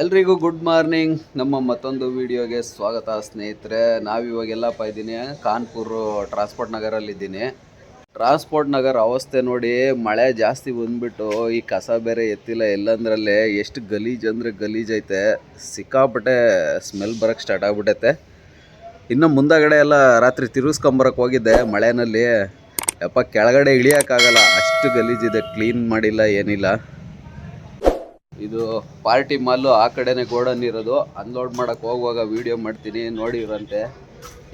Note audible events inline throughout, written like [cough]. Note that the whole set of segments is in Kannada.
ಎಲ್ರಿಗೂ ಗುಡ್ ಮಾರ್ನಿಂಗ್. ನಮ್ಮ ಮತ್ತೊಂದು ವಿಡಿಯೋಗೆ ಸ್ವಾಗತ ಸ್ನೇಹಿತರೆ. ನಾವಿವಾಗೆಲ್ಲಪ್ಪ ಇದ್ದೀನಿ ಕಾನ್ಪುರ್ ಟ್ರಾನ್ಸ್ಪೋರ್ಟ್ ನಗರಲ್ಲಿದ್ದೀನಿ. ಟ್ರಾನ್ಸ್ಪೋರ್ಟ್ ನಗರ ಅವಸ್ಥೆ ನೋಡಿ ಮಳೆ ಜಾಸ್ತಿ ಬಂದ್ಬಿಟ್ಟು ಈ ಕಸ ಬೇರೆ ಎತ್ತಿಲ್ಲ. ಎಲ್ಲಂದ್ರಲ್ಲೇ ಎಷ್ಟು ಗಲೀಜು ಅಂದರೆ ಐತೆ. ಸಿಕ್ಕಾಪಟ್ಟೆ ಸ್ಮೆಲ್ ಬರೋಕ್ಕೆ ಸ್ಟಾರ್ಟ್ ಆಗಿಬಿಟ್ಟೈತೆ ಇನ್ನು ಮುಂದಗಡೆ ಎಲ್ಲ ರಾತ್ರಿ ತಿರುಗಿಸ್ಕೊಂಬರಕ್ಕೆ ಹೋಗಿದ್ದೆ. ಮಳೆನಲ್ಲಿ ಯಪ್ಪ ಕೆಳಗಡೆ ಇಳಿಯೋಕ್ಕಾಗಲ್ಲ. ಅಷ್ಟು ಗಲೀಜಿದೆ ಕ್ಲೀನ್ ಮಾಡಿಲ್ಲ, ಏನಿಲ್ಲ. ಇದು ಪಾರ್ಟಿ ಮಾಲು ಆ ಕಡೆನೇ ಗೋಡನ್ ಇರೋದು. ಅನ್ಲೋಡ್ ಮಾಡಕ್ ಹೋಗುವಾಗ ವಿಡಿಯೋ ಮಾಡ್ತೀನಿ, ನೋಡಿರಂತೆ.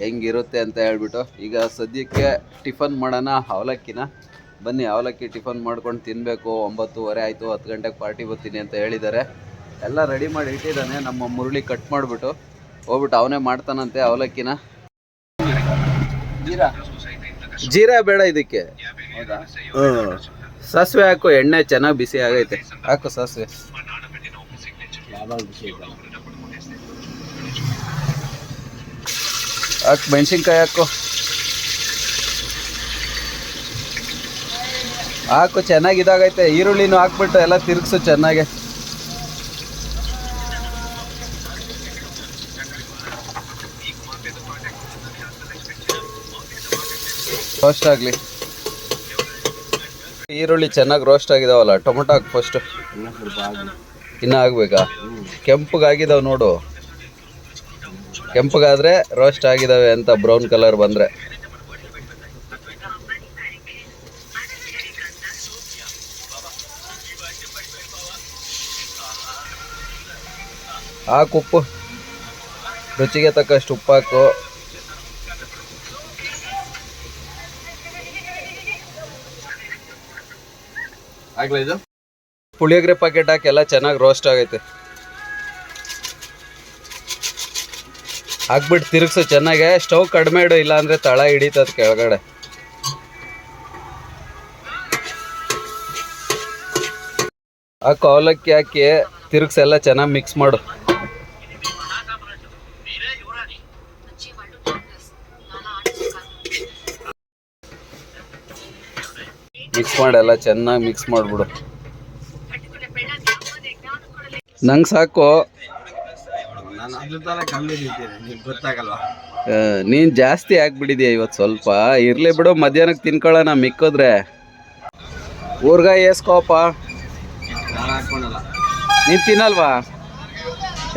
ಹೆಂಗಿರುತ್ತೆ ಅಂತ ಹೇಳ್ಬಿಟ್ಟು. ಈಗ ಸದ್ಯಕ್ಕೆ ಟಿಫನ್ ಮಾಡೋಣ, ಅವಲಕ್ಕಿನ? ಬನ್ನಿ, ಅವಲಕ್ಕಿ ಟಿಫನ್ ಮಾಡ್ಕೊಂಡು ತಿನ್ನಬೇಕು ಒಂಬತ್ತುವರೆ ಆಯಿತು, ಹತ್ತು ಗಂಟೆಗೆ ಪಾರ್ಟಿ ಬರ್ತೀನಿ ಅಂತ ಹೇಳಿದ್ದಾರೆ. ಎಲ್ಲ ರೆಡಿ ಮಾಡಿ ಇಟ್ಟಿದ್ದಾನೆ. ನಮ್ಮ ಮುರುಳಿ ಕಟ್ ಮಾಡಿಬಿಟ್ಟು ಹೋಗ್ಬಿಟ್ಟು ಅವನೇ ಮಾಡ್ತಾನಂತೆ ಅವಲಕ್ಕಿನ. ಜೀರಾ? ಬೇಡ ಇದಕ್ಕೆ. ಹ್ಮ್. ಸಾಸಿವೆ ಹಾಕು, ಎಣ್ಣೆ ಚೆನ್ನಾಗಿ ಬಿಸಿ ಆಗೈತೆ. ಹಾಕು ಸಾಸಿವೆ. ಹಾಕು, ಮೆಣಸಿನ್ಕಾಯಿ ಹಾಕು. ಹಾಕು, ಚೆನ್ನಾಗಿ ಇದಾಗೈತೆ. ಈರುಳ್ಳಿನೂ ಹಾಕ್ಬಿಟ್ಟು ಎಲ್ಲ ತಿರುಗಿಸು ಚೆನ್ನಾಗೆ. ಫಸ್ಟ್ ಆಗಲಿ. ಈರುಳ್ಳಿ ಚೆನ್ನಾಗಿ ರೋಸ್ಟ್ ಆಗಿದಾವಲ್ಲ, ಟೊಮೊಟೊ ಹಾಕಿ ಫಸ್ಟ್ ಇನ್ನ ಆಗ್ಬೇಕಾ? ಕೆಂಪಗಾಗಿದಾವೆ ನೋಡು. ಕೆಂಪಗಾದ್ರೆ ರೋಸ್ಟ್ ಆಗಿದಾವೆ ಅಂತ ಬ್ರೌನ್ ಕಲರ್ ಬಂದ್ರೆ. ಹಾಕು ಉಪ್ಪು. ರುಚಿಗೆ ತಕ್ಕಷ್ಟು ಉಪ್ಪು ಆಗ್ಲಾ ಇದು? ಪುಳಿಯೋಗರೆ ಪ್ಯಾಕೆಟ್ ಹಾಕಿ ಎಲ್ಲ ಚೆನ್ನಾಗಿ ರೋಸ್ಟ್ ಆಗೈತೆ. ಹಾಕ್ಬಿಟ್ಟು ತಿರುಗ್ಸು, ಚೆನ್ನಾಗೆ. ಸ್ಟವ್ ಕಡಿಮೆ ಇಡು, ಇಲ್ಲಾಂದ್ರೆ ತಳ ಹಿಡಿತದ ಕೆಳಗಡೆ. ಆ ಅವಲಕ್ಕಿ ಹಾಕಿ ತಿರುಗ್ಸಿ, ಎಲ್ಲ ಚೆನ್ನಾಗಿ ಮಿಕ್ಸ್ ಮಾಡು. ಮಿಕ್ಸ್ ಮಾಡಿ ಎಲ್ಲ ಚೆನ್ನಾಗಿ ಮಿಕ್ಸ್ ಮಾಡಿಬಿಡು. ನಂಗೆ ಸಾಕು. ನೀನು ಜಾಸ್ತಿ ಆಗ್ಬಿಟ್ಟಿದ್ಯಾ ಇವತ್ತು ಸ್ವಲ್ಪ? ಇರಲಿ ಬಿಡು ಮಧ್ಯಾಹ್ನಕ್ಕೆ ತಿನ್ಕೊಳ್ಳೋಣ ಮಿಕ್ಕಿದ್ರೆ. ಊರ್ಗಾಯಿ ಏಸ್ಕೋಪ ನೀನು ತಿನ್ನಲ್ವಾ?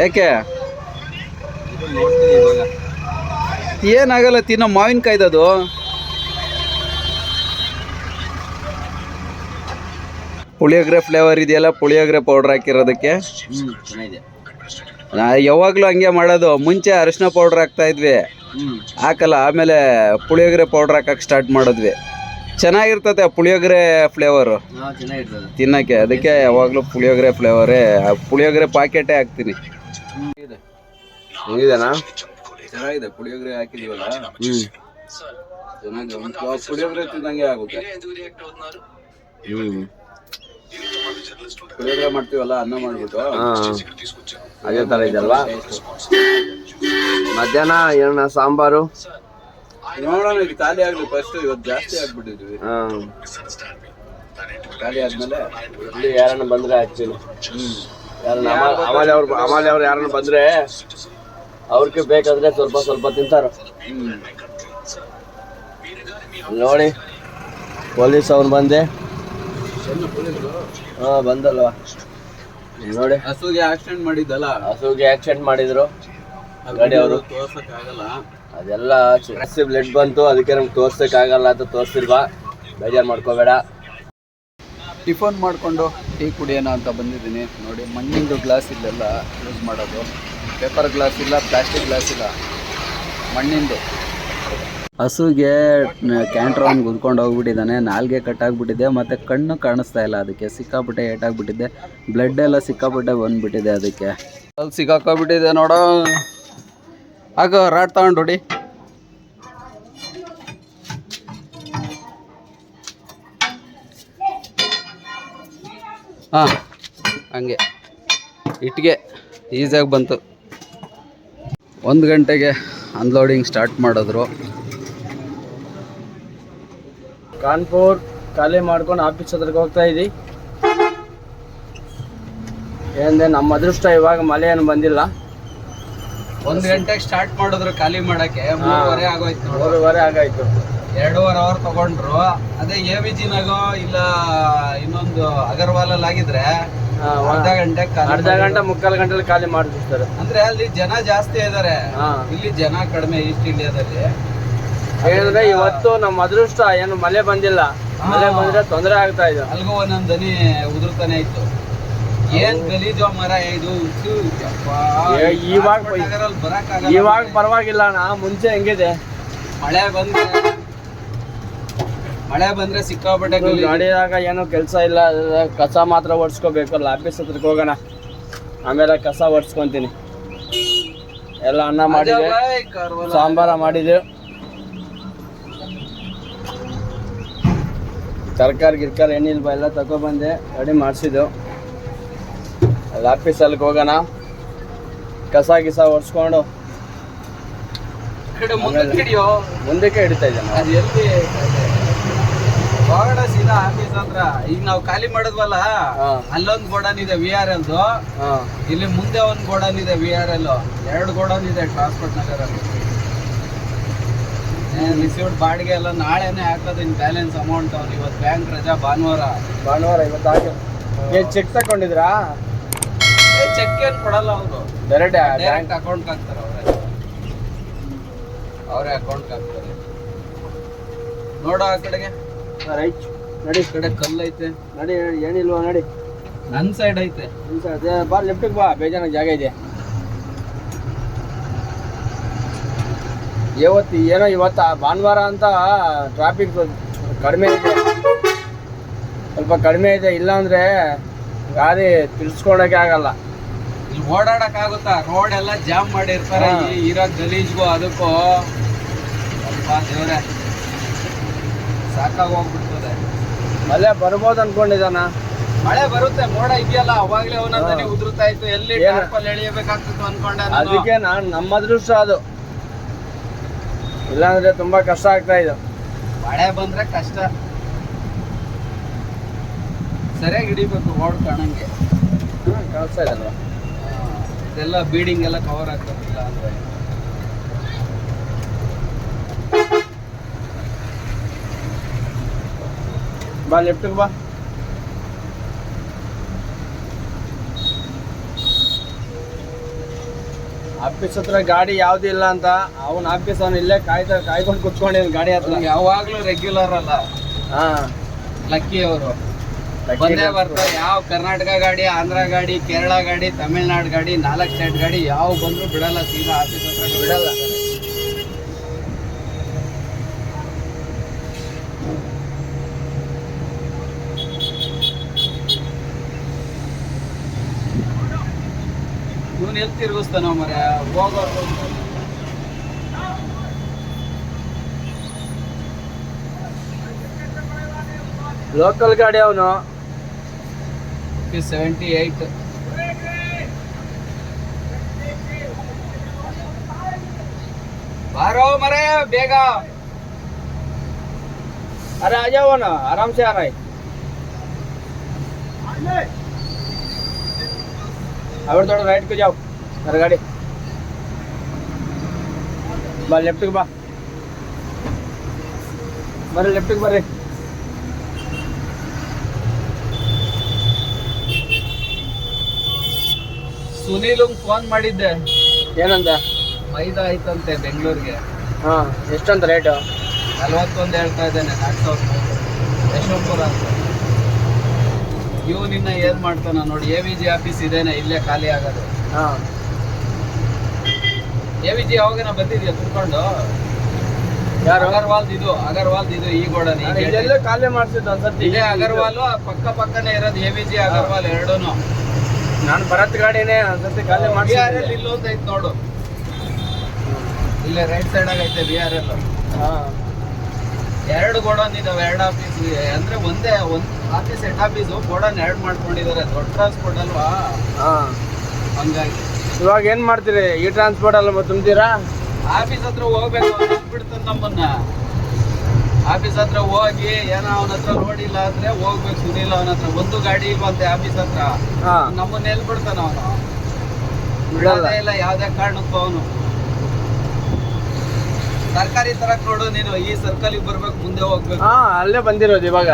ಯಾಕೆ? ಏನಾಗಲ್ಲ ತಿನ್ನೋ ಮಾವಿನಕಾಯ್ದದು. ಪುಳಿಯೋಗರೆ ಫ್ಲೇವರ್ ಇದೆಯಲ್ಲ ಪುಳಿಯೋಗರೆ ಪೌಡ್ರ್ ಹಾಕಿರೋದಕ್ಕೆ? ನಾ ಯಾವಾಗಲೂ ಹಂಗೆ ಮಾಡೋದು. ಮುಂಚೆ ಅರಿಶಿನ ಪೌಡ್ರ್ ಹಾಕ್ತಾ ಇದ್ವಿ. ಹಾಕಲ್ಲ ಆಮೇಲೆ ಪುಳಿಯೋಗರೆ ಪೌಡ್ರ್ ಹಾಕಕ್ಕೆ ಸ್ಟಾರ್ಟ್ ಮಾಡಿದ್ವಿ. ಚೆನ್ನಾಗಿರ್ತತೆ ಪುಳಿಯೋಗರೆ ಫ್ಲೇವರು ತಿನ್ನೋಕ್ಕೆ. ಅದಕ್ಕೆ ಯಾವಾಗಲೂ ಪುಳಿಯೋಗರೆ ಫ್ಲೇವರೇ ಪುಳಿಯೋಗರೆ ಪಾಕೆಟೇ ಹಾಕ್ತೀನಿ. ಹೆಂಗಿದೆನಾ? ಚೆನ್ನಾಗಿದೆ ಪುಳಿಯೋಗರೆ ಹಾಕಿದೀವಲ್ಲ? ಹ್ಮ್. ಚೆನ್ನಾಗಿ ಒಂದು ಪುಳಿಯೋಗರೆ ತಿನ್ನಂಗೆ ಆಗುತ್ತೆ. ಹ್ಮ್. ಪುಳಿಯೋಗರೆ ಮಾಡ್ತೀವಲ್ಲ ಅನ್ನ ಮಾಡ್ಬಿಟ್ಟು? ಅದೇ ತರ ಇದೆಯಲ್ವಾ ಮಧ್ಯಾಹ್ನ ಏನ ಸಾಂಬಾರು? ನೋಡೋಣ ಇದು ಖಾಲಿ ಆಗ್ಲಿ ಫಸ್ಟ್ ಇವತ್ತು ಜಾಸ್ತಿ ಆಗ್ಬಿಟ್ಟಿದ್ವಿ. ಹಾ. ಖಾಲಿ ಆದ್ಮೇಲೆ ಇಲ್ಲಿ ಯಾರನ್ನ ಬಂದ್ರೆ ಆಕ್ಚುಲಿ. ಯಾರನ್ನ ಅಮಾಲ್ ಅವ್ರು ಅಮಾಲಿ ಅವ್ರು ಯಾರನ್ನ ಬಂದ್ರೆ ಅವ್ರಿಗೆ ಬೇಕಾದ್ರೆ ಸ್ವಲ್ಪ ಸ್ವಲ್ಪ ತಿಂತಾರ. ನೋಡಿ ಪೊಲೀಸ್ ಅವ್ನು ಬಂದೆ. ಹಾ ಬಂದಲ್ವಾ. ನೋಡಿ. ಹಸುಗೆ ಆಕ್ಸಿಡೆಂಟ್ ಮಾಡಿದ್ದಲ್ಲ? ಹಸುಗೆ ಆಕ್ಸಿಡೆಂಟ್ ಮಾಡಿದ್ರು. ಗಾಡಿ ಅವರು. ತೋರ್ಸಕ್ ಆಗಲ್ಲ ಅದೆಲ್ಲ ಜಾಸ್ತಿ ಬ್ಲಡ್ ಬಂತು ಅದಕ್ಕೆ ನಮ್ಗೆ ತೋರ್ಸಕ್ ಆಗಲ್ಲ ಅಂತ ತೋರಿಸಿಲ್ವಾ. ಬೇಜಾರು ಮಾಡ್ಕೋಬೇಡ. ಟಿಫನ್ ಮಾಡಿಕೊಂಡು ಟೀ ಕುಡಿಯೋಣ ಅಂತ ಬಂದಿದ್ದೀನಿ. ನೋಡಿ ಮಣ್ಣಿಂದು ಗ್ಲಾಸ್ ಇಲ್ಲೆಲ್ಲ ಯೂಸ್ ಮಾಡೋದು. ಪೇಪರ್ ಗ್ಲಾಸ್ ಇಲ್ಲ ಪ್ಲಾಸ್ಟಿಕ್ ಗ್ಲಾಸ್ ಇಲ್ಲ. ಮಣ್ಣಿಂದು. ಹಸುಗೆ ಕ್ಯಾಂಟ್ರೋನ್ ಗುದ್ಕೊಂಡು ಹೋಗ್ಬಿಟ್ಟಿದ್ದಾನೆ. ನಾಲ್ಗೆ ಕಟ್ಟಾಗ್ಬಿಟ್ಟಿದೆ, ಮತ್ತು ಕಣ್ಣು ಕಾಣಿಸ್ತಾ ಇಲ್ಲ ಅದಕ್ಕೆ. ಸಿಕ್ಕಾಪಟ್ಟೆ ಏಟಾಗ್ಬಿಟ್ಟಿದೆ. ಬ್ಲಡ್ ಎಲ್ಲ ಸಿಕ್ಕಾಪಟ್ಟೆ ಬಂದ್ಬಿಟ್ಟಿದೆ ಅದಕ್ಕೆ. ಅಲ್ಲಿ ಸಿಕ್ಕಾಕೋಬಿಟ್ಟಿದೆ ನೋಡೋ. ಆಗ ರಾಡ್ ತಗೊಂಡು ಹೊಡಿ. ಹಾಂ, ಹಂಗೆ. ಇಟ್ಟಿಗೆ ಈಸಿಯಾಗಿ ಬಂತು. ಒಂದು ಗಂಟೆಗೆ ಅನ್ಲೋಡಿಂಗ್ ಸ್ಟಾರ್ಟ್ ಮಾಡಿದ್ರು. ಕಾನ್ಪುರ್ ಖಾಲಿ ಮಾಡ್ಕೊಂಡು ಆಫೀಸ್ ಹತ್ರಕ್ಕೆ ಹೋಗ್ತಾ ಇದ್ದೀವಿ ಏನಂದ್ರೆ ನಮ್ಮ ಅದೃಷ್ಟ ಇವಾಗ ಮಳೆ ಏನು ಬಂದಿಲ್ಲ. ಒಂದ್ ಗಂಟೆಗೆ ಸ್ಟಾರ್ಟ್ ಮಾಡಿದ್ರು ಖಾಲಿ ಮಾಡಕ್ಕೆ. ಮೂರುವರೆ ಆಗೋಯ್ತು ಮೂರುವರೆ ಆಗಾಯ್ತು. ಎರಡೂವರೆ ಅವರ್ ತಗೊಂಡ್ರು. ಅದೇ ಎ ವಿ ಜಿನಾಗೋ ಇಲ್ಲ ಇನ್ನೊಂದು ಅಗರ್ವಾಲಲ್ಲಿ ಆಗಿದ್ರೆ ಅರ್ಧ ಗಂಟೆ ಅರ್ಧ ಗಂಟೆ ಮುಕ್ಕಾಲು ಗಂಟೆಲಿ ಖಾಲಿ ಮಾಡಿಬಿಡ್ತಾರೆ ಅಂದ್ರೆ ಅಲ್ಲಿ ಜನ ಜಾಸ್ತಿ ಇದಾರೆ. ಇಲ್ಲಿ ಜನ ಕಡಿಮೆ ಈಸ್ಟ್ ಇಂಡಿಯಾದಲ್ಲಿ ಏನಂದ್ರೆ ಇವತ್ತು ನಮ್ಮ ಅದೃಷ್ಟ ಏನು ಮಳೆ ಬಂದಿಲ್ಲ. ಮಳೆ ಬಂದ್ರೆ ತೊಂದರೆ ಆಗ್ತಾ ಇದೆ. ಅಲ್ಗೂ ಒಂದೊಂದ್ ದನಿ ಉದುರ್ತಾನೆ ಇತ್ತು. ಏನ್ ಗಲೀಜು ಮರ ಇದು? ಯಪ್ಪಾ. ಇವಾಗ ರಾಜಕೋಟ್ ನಗರಲ್ಲಿ ಬರಕ್ಕಾಗಲ್ಲ. ಇವಾಗ ಪರವಾಗಿಲ್ಲ ಅಣ್ಣ ಮುಂಚೆ ಹೆಂಗಿದೆ? ಮಳೆ ಬಂದ್ರೆ ಮಳೆ ಬಂದ್ರೆ ಸಿಕ್ಕಾಪಟ್ಟೆ ಗಲೀಜು. ಗಾಡಿಯಾಗ ಏನು ಕೆಲಸ ಇಲ್ಲ ಕಸ ಮಾತ್ರ ಒಡ್ಸ್ಕೋಬೇಕು ಅಲ್ಲ ಆಫೀಸ್ ಹತ್ರಕ್ಕೆ ಹೋಗೋಣ. ಆಮೇಲೆ ಕಸ ಒಡ್ಸ್ಕೊಂತೀನಿ ಎಲ್ಲ ಅನ್ನ ಮಾಡಿದೆ ಕಾರ್ವಲ. ಸಾಂಬಾರ ಮಾಡಿದೆ ತರಕಾರಿ ಗಿರ್ಕಾರಿ ಏನಿಲ್ವ ಎಲ್ಲ ತಗೊಬಂದೆ ರೆಡಿ ಮಾಡಿಸಿದ್ದು. ಅಲ್ಲಿ ಆಫೀಸಲ್ಲಿ ಹೋಗೋಣ. ಕಸ ಗಿಸ ಒರೆಸ್ಕೊಂಡು. ಮುಂದಕ್ಕೆ ಹಿಡಿತಾ ಇದ್ದಾನೆ ಹೋಗೋಣ ಸೀದಾ ಆಫೀಸ್ ಹತ್ರ. ಈಗ ನಾವು ಖಾಲಿ ಮಾಡಿದ್ವಲ್ಲ ಅಲ್ಲೊಂದು ಗೋಡನ್ ಇದೆ ವಿ ಆರ್ ಎಲ್ದು ಹಾಂ. ಇಲ್ಲಿ ಮುಂದೆ ಒಂದು ಗೋಡನ್ ಇದೆ ವಿ ಆರ್ ಎಲ್ ಎರಡು ಗೋಡನ್ ಇದೆ ಟ್ರಾನ್ಸ್ಪೋರ್ಟ್ ನಗರಲ್ಲಿ. ರಿಸೀವ್ಡ್ ಬಾಡಿಗೆ ಎಲ್ಲ ನಾಳೆಯೇ ಹಾಕೋದು ನಿಮ್ಮ ಬ್ಯಾಲೆನ್ಸ್ ಅಮೌಂಟ್. ಅವ್ರು ಇವತ್ತು ಬ್ಯಾಂಕ್ ರಜಾ ಭಾನುವಾರ. ಭಾನುವಾರ ಇವತ್ತು ಹಾಕಿ ಏನು ಚೆಕ್ ತಗೊಂಡಿದ್ರಾ ಚೆಕ್ ಏನು ಕೊಡಲ್ಲ ಅವರು ಡೈರೆಕ್ಟ್ ಡೈರೆಕ್ಟ್ ಅಕೌಂಟ್ ಹಾಕ್ತಾರೆ ಅವರೇ. ಅವರೇ ಅಕೌಂಟ್ ಹಾಕ್ತಾರೆ. ನೋಡೋ ಆ ಕಡೆಗೆ. ರೈಟ್ ನಡಿ. ಕಡೆ ಕಲ್ಲು ಐತೆ. ನಡಿ ಏನಿಲ್ವಾ ನಡಿ. ನನ್ನ ಸೈಡ್ ಐತೆ. ನನ್ನ ಸೈಡ್ ಬಾ ಲೆಫ್ಟಿಗೆ ಬಾ. ಬೇಜಾನ ಜಾಗ ಇದೆ. ಇವತ್ತು ಏನೋ ಇವತ್ತು ಭಾನುವಾರ ಅಂತ ಟ್ರಾಫಿಕ್ ಕಡಿಮೆ ಇದೆ. ಸ್ವಲ್ಪ ಕಡಿಮೆ ಇದೆ ಇಲ್ಲಾಂದ್ರೆ ಗಾಡಿ ತಿರ್ಸ್ಕೊಳಕ್ಕೆ ಆಗಲ್ಲ. ಇಲ್ಲಿ ಓಡಾಡಕ್ ಆಗುತ್ತಾ? ರೋಡ್ ಎಲ್ಲ ಜಾಮ್ ಮಾಡಿರ್ತಾರೆ. ಇರೋ ಗಲೀಜ್ಗೂ ಅದಕ್ಕೂ ಸ್ವಲ್ಪ ದೇವ್ರೆ ಸಾಕಾಗಿ ಹೋಗ್ಬಿಡ್ತದೆ ಮಳೆ ಬರ್ಬೋದು ಅನ್ಕೊಂಡಿದ್ದಾನ. ಮಳೆ ಬರುತ್ತೆ. ಮೋಡ ಇದೆಯಲ್ಲ ಅವಾಗ್ಲೇ ಒಂದೊಂದನಿ ಹಾ. ಉದುರ್ತಾ ಇತ್ತು. ಎಲ್ಲಿ ಎಳಿಯಬೇಕಾಗ್ತಿತ್ತು ಅನ್ಕೊಂಡೆ ಅದಕ್ಕೆ ನಾನು ನಮ್ಮ ಅದೃಷ್ಟ ಅದು. ಇಲ್ಲಾಂದ್ರೆ ತುಂಬಾ ಕಷ್ಟ ಆಗ್ತಾ ಇದೆ. ಮಳೆ ಬಂದ್ರೆ ಕಷ್ಟ. ಸರಿಯಾಗಿ ಹಿಡಿಬೇಕು ರೋಡ್ ಕಾಣಂಗೆ. ಕಾಣಿಸ್ತಾ ಇದಲ್ವಾ. ಇದೆಲ್ಲ ಬೀಡಿಂಗ್ ಎಲ್ಲ ಕವರ್ ಆಗ್ತದಿಲ್ಲ ಅಂದ್ರೆ. ಬಾ ಲೆಫ್ಟಿಗೆ ಬಾ. ಆಫೀಸ್ ಹತ್ರ ಗಾಡಿ ಯಾವ್ದು ಇಲ್ಲ ಅಂತ ಅವನ ಆಫೀಸ್ ಅವನು ಇಲ್ಲೇ ಕಾಯ್ತಾ ಕಾಯ್ಕೊಂಡು ಕುತ್ಕೊಂಡಿದ್ ಗಾಡಿ ಹತ್ರ. ಯಾವಾಗ್ಲೂ ರೆಗ್ಯುಲರ್ ಅಲ್ಲ. ಹಾ. ಲಕ್ಕಿ ಅವರು. ಬಂದೇ ಬರ್ತಾರೆ ಯಾವ ಕರ್ನಾಟಕ ಗಾಡಿ ಆಂಧ್ರ ಗಾಡಿ ಕೇರಳ ಗಾಡಿ ತಮಿಳ್ನಾಡು ಗಾಡಿ ನಾಲ್ಕು ಸ್ಟೇಟ್ ಗಾಡಿ ಯಾವ ಬಂದ್ರು ಬಿಡಲ್ಲ ಸೀದಾ ಆಫೀಸ್ ಹತ್ರ ಬಿಡಲ್ಲ. ಇವನ್ ಎಲ್ಲಿ ತಿರುಗಿಸ್ತಾನ ಮರ ಹೋಗೋರು ಲೋಕಲ್ ಗಾಡಿ ಅವನು ಸೆವೆಂಟಿ ಏಯ್ಟ್ ಬಾರೋ ಮರೆ ಬೇಗ अरे आ जाओ ना आराम से आ रहा है अगर थोड़ा राइट को जाओ अरे गाड़ी बा लेफ्ट बा बरे लेफ्ट बरे ಸುನೀಲ್ ಫೋನ್ ಮಾಡಿದ್ದೆ ಏನಂತ ಮೈದಾ ಆಯ್ತಂತೆ ಬೆಂಗಳೂರಿಗೆ ಹಾ ಎಷ್ಟಂತ ರೇಟು ನಲ್ವತ್ತೊಂದು ಹೇಳ್ತಾ ಇದ್ದಾನೆ ನಾಲ್ಕು ಸಾವಿರ ಯಶವಂತಪುರ ಅಂತ ಇವನಿನ್ನ ಏನ್ ಮಾಡ್ತಾನ ನೋಡಿ ಎ ವಿ ಜಿ ಆಫೀಸ್ ಇದೇನೆ ಇಲ್ಲೇ ಖಾಲಿ ಆಗೋದು. ಹಾ. ಎ ವಿ ಜಿ ಯಾವಾಗನ ಬಂದಿದ್ಯಾ ತುಂಬಿಕೊಂಡು ಯಾರು? ಅಗರ್ವಾಲ್ ಇದು ಅಗರ್ವಾಲ್ ಇದು ಈ ಗೋಡನ್ ಖಾಲಿ ಮಾಡ್ಸಿದ್ದು ಒಂದ್ಸತಿ ಇಲ್ಲೇ ಅಗರ್ವಾಲ್ ಪಕ್ಕ ಪಕ್ಕನೇ ಇರೋದು ಎ ವಿ ಜಿ ಅಗರ್ವಾಲ್ ಎರಡೂನು. ನಾನು ಭರತ್ ಗಾಡಿನೇ ಒಂದ್ಸತಿ ಖಾಲಿ ಮಾಡಿ ಇಲ್ಲೊಂದು ಐತೆ ನೋಡು. ಇಲ್ಲೇ ರೈಟ್ ಸೈಡ್ ಆಗೈತೆ ಬಿ ಆರ್ ಎಲ್ ಎರಡು ಗೋಡನ್ ಇದಾವೆ ಎರಡು ಆಫೀಸ್ ಅಂದ್ರೆ ಒಂದೇ ಒಂದ್ ಆಫೀಸ್ ಸೆಟ್ ಆಫೀಸು ಗೋಡನ್ ಎರಡು ಮಾಡ್ಕೊಂಡಿದ್ದಾರೆ. ದೊಡ್ಡ ಟ್ರಾನ್ಸ್ಪೋರ್ಟ್ ಅಲ್ವಾ? ಹಾಂ. ಹಂಗಾಗಿ. ಇವಾಗ ಏನು ಮಾಡ್ತೀರಿ? ಈ ಟ್ರಾನ್ಸ್ಪೋರ್ಟ್ ಅಲ್ಲ ತುಂಬ್ತೀರಾ? ಆಫೀಸ್ ಹತ್ರ ಹೋಗ್ಬೇಕು ಬಿಡ್ತಾನೆ ನಮ್ಮನ್ನ. ಆಫೀಸ್ ಹತ್ರ ಹೋಗಿ ಏನೋ ಅವನ ಹತ್ರ ನೋಡಿಲ್ಲ ಅಂದ್ರೆ ಹೋಗ್ಬೇಕು. ಸುನಿಲ್ ಅವನ ಹತ್ರ. ಒಂದು ಗಾಡಿ ಬಂತೆ ಆಫೀಸ್ ಹತ್ರ? ಹಾ. ನಮ್ಮನ್ನ ಎಲ್ಲಿ ಬಿಡ್ತಾನ ಅವನು ಬಿಡೋದೇ ಇಲ್ಲ ಯಾವ್ದೇ ಕಾರಣಕ್ಕೂ ಅವನು. ಸರ್ಕಾರಿ ತರಕ್ ನೋಡು ನೀನು. ಈ ಸರ್ಕಲ್ ಬರ್ಬೇಕು ಮುಂದೆ ಹೋಗ್ಬೇಕು. ಹಾ ಅಲ್ಲೇ ಬಂದಿರೋದು ಇವಾಗ.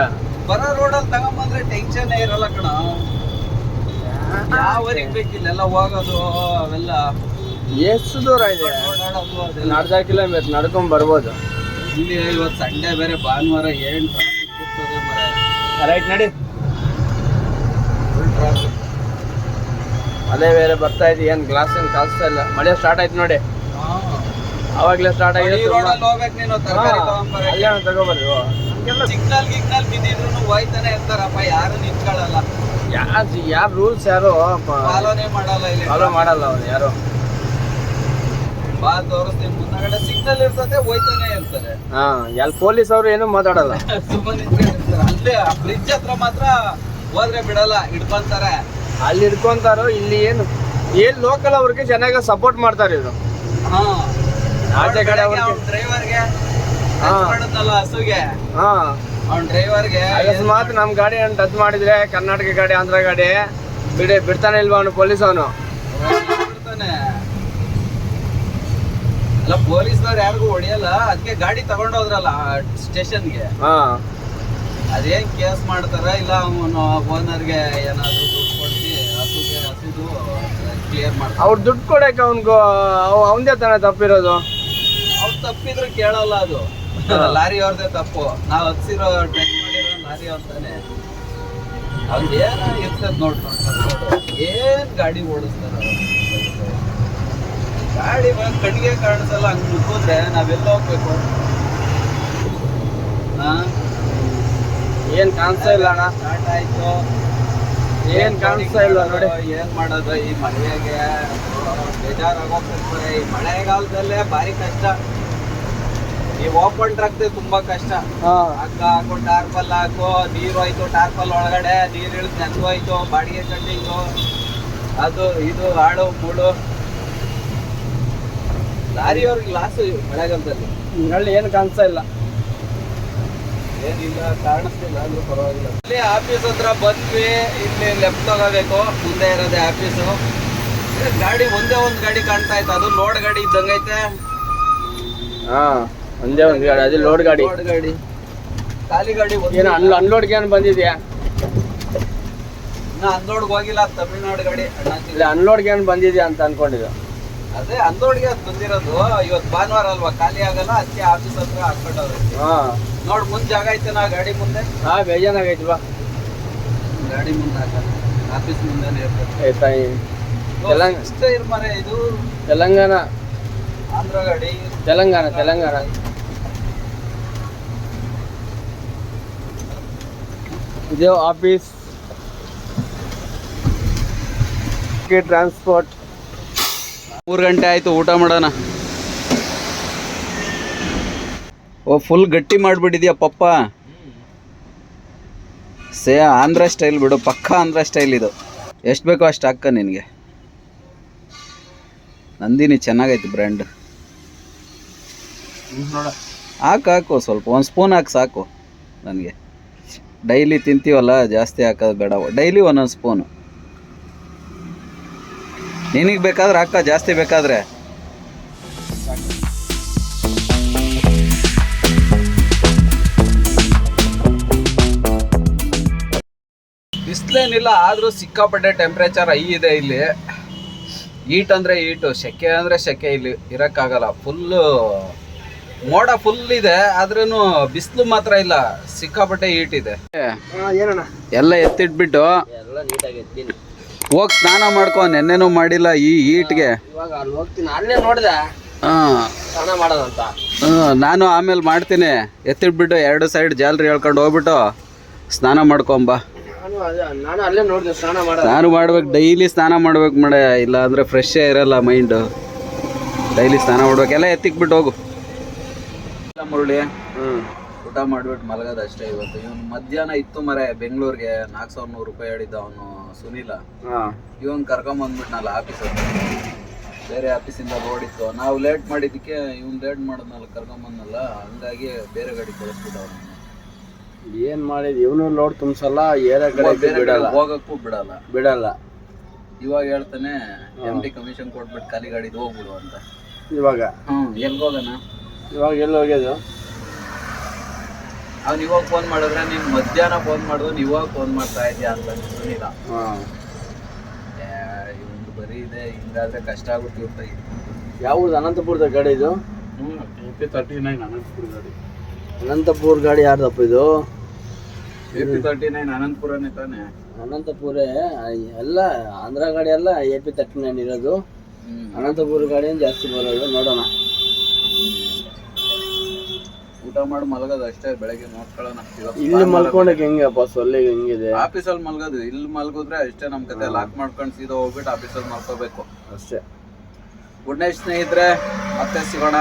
ಬರೋ ರೋಡಲ್ಲಿ ತಗೊಂಬಂದ್ರೆ ಟೆನ್ಷನ್ ಇರಲ್ಲ ಕಣ. ಯಾವರಿಗೆ ಬೇಕಿಲ್ಲ ಬೇಕಿಲ್ಲೆಲ್ಲ ಹೋಗೋದು ಅವೆಲ್ಲ. ಎಷ್ಟು ದೂರ ಇದೆ? ಓಡಾಡೋದು ಅದೆಲ್ಲ. ಅರ್ಧ ಕಿಲೋಮೀಟರ್ ನಡ್ಕೊಂಡ್ ಬರ್ಬೋದು. ಇಲ್ಲಿ ಇವತ್ತು ಸಂಡೇ ಬೇರೆ ಭಾನುವಾರ ಏನ್ ಟ್ರಾಫಿಕ್ ಇರ್ತದೆ ಮರ. ರೈಟ್ ನಡಿ. ಅದೇ ಬೇರೆ ಬರ್ತಾ ಇದೆ ಏನ್ ಗ್ಲಾಸ್ ಏನ್ ಕಾಣಿಸ್ತಾ ಇಲ್ಲ. ಮಳೆ ಸ್ಟಾರ್ಟ್ ಆಯ್ತು ನೋಡಿ. ಅವಾಗ್ಲೇ ಸ್ಟಾರ್ಟ್ ಆಗಿದೆ ರೋಡಲ್ಲಿ ಹೋಗ್ಬೇಕು ನೀನು ತರಕಾರಿ ಅಲ್ಲೇ ತಗೋಬರ್ರಿ ಸಿಗ್ನಲ್ ಗಿಗ್ನಲ್ ಬಿದ್ದಿದ್ರು ಹೋಯ್ತಾನೆ ಇರ್ತಾರಪ್ಪ ಯಾರು ನಿಂತ್ಕೊಳ್ಳಲ್ಲ. ಯಾರು ಯಾರು ರೂಲ್ಸ್ ಯಾರು? ಫಾಲೋನೇ ಮಾಡಲ್ಲ ಇಲ್ಲಿ. ಫಾಲೋ ಮಾಡಲ್ಲ ಅವ್ರು ಯಾರು? ಬಾ ತೋರಿಸ್ತೀನಿ ಮುಂದಗಡೆ ಸಿಗ್ನಲ್ ಇರ್ತದೆ ಹೋಯ್ತಾನೆ ಇರ್ತಾರೆ ಹಾ ಎಲ್ಲಿ ಪೊಲೀಸ್ ಅವ್ರು ಏನು ಮಾತಾಡಲ್ಲ. ಸುಮ್ಮನೆ ನಿಂತ್ಕೊಂಡಿರ್ತಾರೆ. ಅಲ್ಲೇ ಬ್ರಿಡ್ಜ್ ಹತ್ರ ಮಾತ್ರ ಹೋದ್ರೆ ಬಿಡಲ್ಲ ಹಿಡ್ಕೊಂತಾರೆ. ಅಲ್ಲಿ ಹಿಡ್ಕೊಂತಾರೋ ಇಲ್ಲಿ ಏನು? ಏನ್ ಲೋಕಲ್ ಅವ್ರಿಗೆ ಚೆನ್ನಾಗಿ ಸಪೋರ್ಟ್ ಮಾಡ್ತಾರೆ ಇವರು. ಹಾ. ಆಚೆ ಕಡೆ ಅವ್ರಿಗೆ ಡ್ರೈವರ್ಗೆ. ಮಾಡುತ್ತಲ್ಲ ಹಸುಗೆ? ಹಾ. ಅವ್ನ ಡ್ರೈವರ್ಗೆ ಅಕಸ್ಮಾತ್ ನಮ್ ಗಾಡಿ ಅವ್ನು ಟಚ್ ಮಾಡಿದ್ರೆ ಕರ್ನಾಟಕ ಗಾಡಿ ಆಂಧ್ರ ಗಾಡಿ ಬಿಡಿ ಬಿಡ್ತಾನೆ ಇಲ್ವಾ ಅವನು ಪೊಲೀಸ್ ಅವನು? ಬಿಡ್ತಾನೆ. ಅಲ್ಲ ಪೊಲೀಸ್ನವ್ರು ಯಾರಿಗೂ ಹೊಡಿಯಲ್ಲ ಅದಕ್ಕೆ ಗಾಡಿ ತಗೊಂಡೋದ್ರಲ್ಲ ಸ್ಟೇಷನ್ಗೆ. ಹಾ. ಅದೇನ್ ಕೇಸ್ ಮಾಡ್ತಾರ ಇಲ್ಲ ಅವನು ಓನರ್ಗೆ ಏನಾದ್ರು ದುಡ್ಡು ಕೊಡ್ತಿ ಹಸುಗೆ ಹಸುದು ಕ್ಲಿಯರ್ ಮಾಡ್ತಾರೆ ಅವ್ರು ದುಡ್ಡು ಕೊಡಕ್ಕೆ ಅವನ್ಗೂ ಅವಂದೇ ತಾನೇ ತಪ್ಪಿರೋದು? ಅವ್ರು ತಪ್ಪಿದ್ರು ಕೇಳಲ್ಲ ಅದು. [laughs] ಲಾರಿ ಅವ್ರದೇ ತಪ್ಪು. ನಾವ್ ಹತ್ಸಿರೋ ಟೆಸ್ಟ್ ಮಾಡಿರೋ ಲಾರಿ ಅವ್ರದಾನೆ. ಅವ್ನ್ ಏನ ಇರ್ತದ ನೋಡ್ ನೋಡ್ ಏನ್ ಗಾಡಿ ಓಡಿಸ್ತಾರ ಗಾಡಿ ಬಂದ್ ಕಣ್ಣಿಗೆ ಕಾಣಿಸಲ್ಲ, ಹಂಗ್ ಮುಕ್ಕಿದ್ರೆ ನಾವೆಲ್ಲ ಹೋಗ್ಬೇಕು. ಏನ್ ಕಾಣಿಸ್ತಾ ಇಲ್ಲ ಅಣ್ಣ. ಸ್ಟಾರ್ಟ್ ಆಯ್ತು. ಏನ್ ಕಾಣಿಸ್ತಾ ಇಲ್ಲ ನೋಡಿ. ಏನ್ ಮಾಡೋದು ಈ ಮಳೆಗೆ? ಬೇಜಾರಾಗೋಗ್ತದೆ. ಈ ಮಳೆಗಾಲದಲ್ಲೇ ಭಾರಿ ಕಷ್ಟ. ಈ ಓಪನ್ ಟ್ರಕ್ ತುಂಬಾ ಕಷ್ಟ. ಹಗ್ಗ ಹಾಕು ಟಾರ್ಪಲ್ ಹಾಕು ನೀರು ಹೋಯ್ತು ಟಾರ್ಪಲ್ ಒಳಗಡೆ ನೀರು ಇಳಿದು ನೆಂದು ಹೋಯ್ತು ಬಾಡಿಗೆ ಕಟ್ಟಿಂಗು ಅದು ಇದು ಹಾಳು ಮೂಳು. ಲಾರಿ ಅವ್ರಿಗೆ ಲಾಸ್ ಮಳೆಗಾಲದಲ್ಲಿ. ಇಲ್ಲಿ ಏನು ಕಾಣಿಸ್ತಾ ಇಲ್ಲ. ಏನಿಲ್ಲ ಕಾಣಿಸ್ತಿಲ್ಲ ಅಂದ್ರೂ ಪರವಾಗಿಲ್ಲ. ಇಲ್ಲಿ ಆಫೀಸ್ ಹತ್ರ ಬಂದ್ವಿ ಇಲ್ಲಿ ಲೆಫ್ಟ್ ತಗೋಬೇಕು. ಮುಂದೆ ಇರೋದೇ ಆಫೀಸು ಗಾಡಿ ಒಂದೇ ಒಂದು ಗಾಡಿ ಕಾಣ್ತಾ ಇತ್ತು. ಅದು ಲೋಡ್ ಗಾಡಿ ಇದ್ದಂಗೈತೆ. ಹಾ. ಒಂದೇ ಒಂದು ಗಾಡಿ ಅದೇ ಲೋಡ್ ಗಾಡಿ. ಗಾಡಿ. ಖಾಲಿ ಗಾಡಿ ಏನು ಅನ್ ಅನ್ಲೋಡ್ಗೆ ಏನು ಬಂದಿದ್ಯಾ? ಇನ್ನ ಅನ್ಲೋಡ್ಗೆ ಹೋಗಿಲ್ಲ ತಮಿಳ್ನಾಡು ಗಾಡಿ ಇಲ್ಲ ಅನ್ಲೋಡ್ಗೆ ಏನು ಬಂದಿದ್ಯಾ ಅಂತ ಅನ್ಕೊಂಡಿದ್ದು. ಅದೇ ಅನ್ಲೋಡ್ಗೆ ಅದು ಬಂದಿರೋದು. ಇವತ್ತು ಭಾನುವಾರ ಅಲ್ವಾ ಖಾಲಿ ಆಗಲ್ಲ ಅದಕ್ಕೆ ಆಫೀಸ್ ಹತ್ರ ಹಾಕೊಂಡವ್ರು ಹಾಂ. ನೋಡಿ ಮುಂದೆ ಜಾಗ ಐತೆ ನಾ ಗಾಡಿ ಮುಂದೆ. ಹಾ ಬಾ. ಗಾಡಿ ಮುಂದೆ ಹಾಕಲ್ಲ ಆಫೀಸ್ ಮುಂದೆ ಇರ್ತದೆ ಆಯ್ತಾ ತೆಲಂಗ- ಇಷ್ಟೇ ಇರ್ಮಾರೆ ಇದು. ತೆಲಂಗಾಣ. ಆಂಧ್ರ ಗಾಡಿ. ತೆಲಂಗಾಣ ತೆಲಂಗಾಣ. ಇದು ಆಫೀಸ್ ಟ್ರಾನ್ಸ್ಪೋರ್ಟ್ ಮೂರು ಗಂಟೆ ಆಯಿತು ಊಟ ಮಾಡೋಣ. ಓ ಫುಲ್ ಗಟ್ಟಿ ಮಾಡಿಬಿಟ್ಟಿದ್ಯಾ ಪಪ್ಪ? ಸೇ ಆಂಧ್ರ ಸ್ಟೈಲ್ ಬಿಡು ಪಕ್ಕ ಆಂಧ್ರ ಸ್ಟೈಲ್ ಇದು. ಎಷ್ಟು ಬೇಕೋ ಅಷ್ಟು ಹಾಕ ನಿನಗೆ. ನಂದಿನಿ ಚೆನ್ನಾಗೈತೆ ಬ್ರ್ಯಾಂಡ್ ನೋಡ. ಹಾಕು ಹಾಕು ಸ್ವಲ್ಪ ಒಂದು ಸ್ಪೂನ್ ಹಾಕಿ ಸಾಕು ನನಗೆ. ಡೈಲಿ ತಿಂತೀವಲ್ಲ, ಜಾಸ್ತಿ ಹಾಕೋದು ಬೇಡ. ಡೈಲಿ ಒಂದೊಂದು ಸ್ಪೂನು. ನಿನಗೆ ಬೇಕಾದ್ರೆ ಹಾಕ, ಜಾಸ್ತಿ ಬೇಕಾದ್ರೆ. ಬಿಸಿಲೇನಿಲ್ಲ, ಆದರೂ ಸಿಕ್ಕಾಪಟ್ಟೆ ಟೆಂಪ್ರೇಚರ್ ಐ ಇದೆ ಇಲ್ಲಿ. ಈಟ್ ಅಂದರೆ ಈಟು ಸೆಕೆ ಅಂದರೆ ಸೆಕೆ ಇಲ್ಲಿ, ಇರೋಕ್ಕಾಗಲ್ಲ. ಫುಲ್ಲು ಮೋಡ ಫುಲ್ ಇದೆ ಆದ್ರೂ ಬಿಸಿಲು ಮಾತ್ರ ಇಲ್ಲ ಸಿಕ್ಕಾಪಟ್ಟೆ ಈಟ್ ಇದೆ. ಏನಣ್ಣ? ಎಲ್ಲ ಎತ್ತಿಟ್ಬಿಟ್ಟು ಎಲ್ಲ ನೀಟಾಗಿ ಎತ್ತೀನಿ. ಹೋಗಿ ಸ್ನಾನ ಮಾಡ್ಕೊ ನೆನ್ನೆನು ಮಾಡಿಲ್ಲ ಈ ಈಟ್ಗೆ ಇವಾಗ ಅಲ್ಲಿ ಹೋಗ್ತೀನಿ ಅಲ್ಲೇ ನೋಡಿದೆ. ಹಾಂ. ಸ್ನಾನ ಮಾಡೋದಂತ. ನಾನು ಆಮೇಲೆ ಮಾಡ್ತೀನಿ. ಎತ್ತಿಟ್ಬಿಟ್ಟು ಎರಡು ಸೈಡ್ ಜಾಲರಿ ಹೇಳ್ಕೊಂಡು ಹೋಗ್ಬಿಟ್ಟು ಸ್ನಾನ ಮಾಡ್ಕೊಂಬ ನಾನು ಅಲ್ಲೇ ನೋಡಿದೆ ಸ್ನಾನ ಮಾಡ್ಬೇಕು ಡೈಲಿ ಸ್ನಾನ ಮಾಡ್ಬೇಕು ಮಾಡ ಇಲ್ಲ ಅಂದ್ರೆ ಫ್ರೆಶ್ ಇರಲ್ಲ ಮೈಂಡು ಡೈಲಿ ಸ್ನಾನ ಮಾಡ್ಬೇಕು ಎಲ್ಲ ಎತ್ತಿಕ್ಬಿಟ್ಟು ಹೋಗು. ಮುರುಳಿ. ಊಟ ಮಾಡ್ಬಿಟ್ಟು ಮಲಗದ ಅಷ್ಟೇ ಇವತ್ತು. ಇವನ್ ಮಧ್ಯಾಹ್ನ ಇತ್ತು ಮರೆ ಬೆಂಗಳೂರಿಗೆ. ನಾಲ್ಕು ಸಾವಿರ ನೂರು ರೂಪಾಯಿ ಹೇಳಿದ್ದ ಅವನು ಸುನೀಲ. ಇವನ್ ಕರ್ಕೊಂಬಂದ್ಬಿಟ್ನಲ್ಲ ಆಫೀಸ್ ಹತ್ರ. ಬೇರೆ ಆಫೀಸಿಂದ ರೋಡ್ ಇತ್ತು. ನಾವು ಲೇಟ್ ಮಾಡಿದ್ದಕ್ಕೆ ಇವನ್ ಲೇಟ್ ಮಾಡಿದ್ನಲ್ಲ ಕರ್ಕೊಂಬಂದಲ್ಲ ಹಂಗಾಗಿ ಬೇರೆ ಗಾಡಿ ಕಳಿಸ್ಬಿಟ್ಟ ಅವನು. ಏನ್ ಮಾಡಿದ್? ಇವನು ಲೋಡ್ ತುಂಬಿಸಲ್ಲ ಏರ ಕಡೆ ಬೇರೆ ಬಿಡಲ್ಲ. ಹೋಗಕ್ಕೂ ಬಿಡಲ್ಲ. ಬಿಡಲ್ಲ. ಇವಾಗ ಹೇಳ್ತಾನೆ ಎಂ ಡಿ ಕಮಿಷನ್ ಕೊಟ್ಬಿಟ್ಟು ಖಾಲಿ ಗಾಡಿದ್ ಹೋಗ್ಬಿಡು ಅಂತ. ಇವಾಗ? ಹೋಗೋಣ? ಇವಾಗ ಎಲ್ಲಿ ಹೋಗ್ಯದು ಅವ್ನು ಇವಾಗ ಫೋನ್ ಮಾಡಿದ್ರೆ ನೀನು ಮಧ್ಯಾಹ್ನ ಫೋನ್ ಮಾಡಿದ್ರು ಇವಾಗ ಫೋನ್ ಮಾಡ್ತಾ ಇದೆಯಾ ಅಂತ ಸುನೀಲ ಹಾ. ಇವಂದು ಬರೀ ಇದೆ ಹಿಂಗಾದ್ರೆ ಕಷ್ಟ ಆಗುತ್ತೆ ಇವ್ರ. ಯಾವ್ದು ಅನಂತಪುರದ ಗಾಡಿ ಇದು? ಪಿ ತರ್ಟಿ ನೈನ್ ಅನಂತಪುರ ಗಾಡಿ. ಅನಂತಪುರ ಗಾಡಿ ಯಾರ್ದಪ್ಪ ಇದು? ಎ ಪಿ ತರ್ಟಿ ನೈನ್ ಅನಂತಪುರನೇ ತಾನೆ. ಅನಂತಪುರ? ಎಲ್ಲ ಆಂಧ್ರ ಗಾಡಿ ಎಲ್ಲ ಎ ಪಿ ತರ್ಟಿ ನೈನ್ ಇರೋದು ಅನಂತಪುರ ಗಾಡಿ ಜಾಸ್ತಿ ಬರೋದು ನೋಡೋಣ. ಊಟ ಮಾಡಿ ಮಲಗೋದು ಅಷ್ಟೇ ಬೆಳಗ್ಗೆ ನೋಡ್ಕೊಳ್ಳೋಣ. ಇಲ್ಲಿ ಮಲ್ಕೊಂಡಕ್ಕೆ ಹೆಂಗಪ್ಪ ಸೊಲ್ಲೆ ಹೆಂಗಿದೆ? ಆಫೀಸಲ್ಲಿ ಮಲ್ಗೋದು ಇಲ್ಲಿ ಮಲ್ಗಿದ್ರೆ ಅಷ್ಟೇ ನಮ್ಮ ಕತೆ. ಲಾಕ್ ಮಾಡ್ಕೊಂಡು ಸೀದಾ ಹೋಗ್ಬಿಟ್ಟು ಆಫೀಸಲ್ಲಿ ಮಲ್ಕೋಬೇಕು. ಅಷ್ಟೇ. ಗುಡ್ ನೈಟ್ ಸ್ನೇಹಿತರೆ ಮತ್ತೆ ಸಿಗೋಣ.